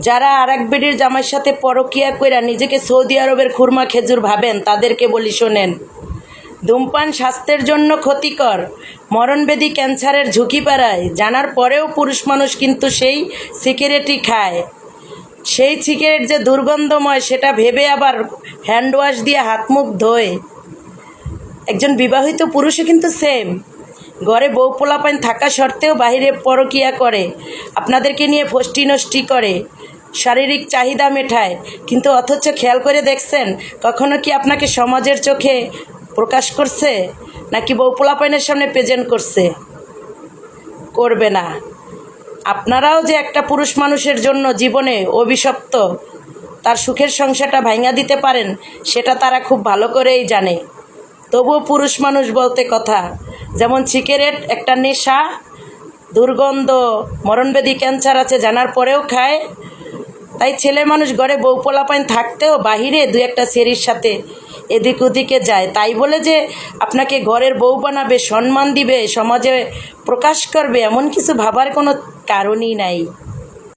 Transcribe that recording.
যারা আর এক বেডির জামাইয়ের সাথে পরকিয়া কইরা নিজেকে সৌদি আরবের খুরমা খেজুর ভাবেন, তাদেরকে বলি শোনেন। ধূমপান স্বাস্থ্যের জন্য ক্ষতিকর, মরণবেদী ক্যান্সারের ঝুঁকি বাড়ায়, জানার পরেও পুরুষ মানুষ কিন্তু সেই সিগারেটই খায়। সেই সিগারেট যে দুর্গন্ধময়, সেটা ভেবে আবার হ্যান্ড ওয়াশ দিয়ে হাত মুখ ধোয়। একজন বিবাহিত পুরুষও কিন্তু সেম। ঘরে বউ পোলাপাইন থাকা সত্ত্বেও বাইরে পরকিয়া করে, আপনাদেরকে নিয়ে ফষ্টি নষ্টি করে, শারীরিক চাহিদা মেটায়। কিন্তু অথচ খেয়াল করে দেখছেন, কখনো কি আপনাকে সমাজের চোখে প্রকাশ করছে, নাকি বউ পোলাপাইনের সামনে প্রেজেন্ট করছে? করবে না। আপনারাও যে একটা পুরুষ মানুষের জন্য জীবনে অভিশপ্ত, তার সুখের সংসারটা ভাঙা দিতে পারেন, সেটা তারা খুব ভালো করেই জানে। তবুও পুরুষ মানুষ বলতে কথা যেমন সিগারেট একটা নেশা, দুর্গন্ধ, মরণবেদী ক্যান্সার আছে, জানার পরেও খায়। তাই ছেলে মানুষ ঘরে বউ পোলাপাইন থাকতেও বাহিরে দু একটা সেরির সাথে এদিক ওদিকে যায়। তাই বলে যে আপনাকে ঘরের বউ বানাবে, সম্মান দিবে, সমাজে প্রকাশ করবে, এমন কিছু ভাবার কোনো কারণই নাই।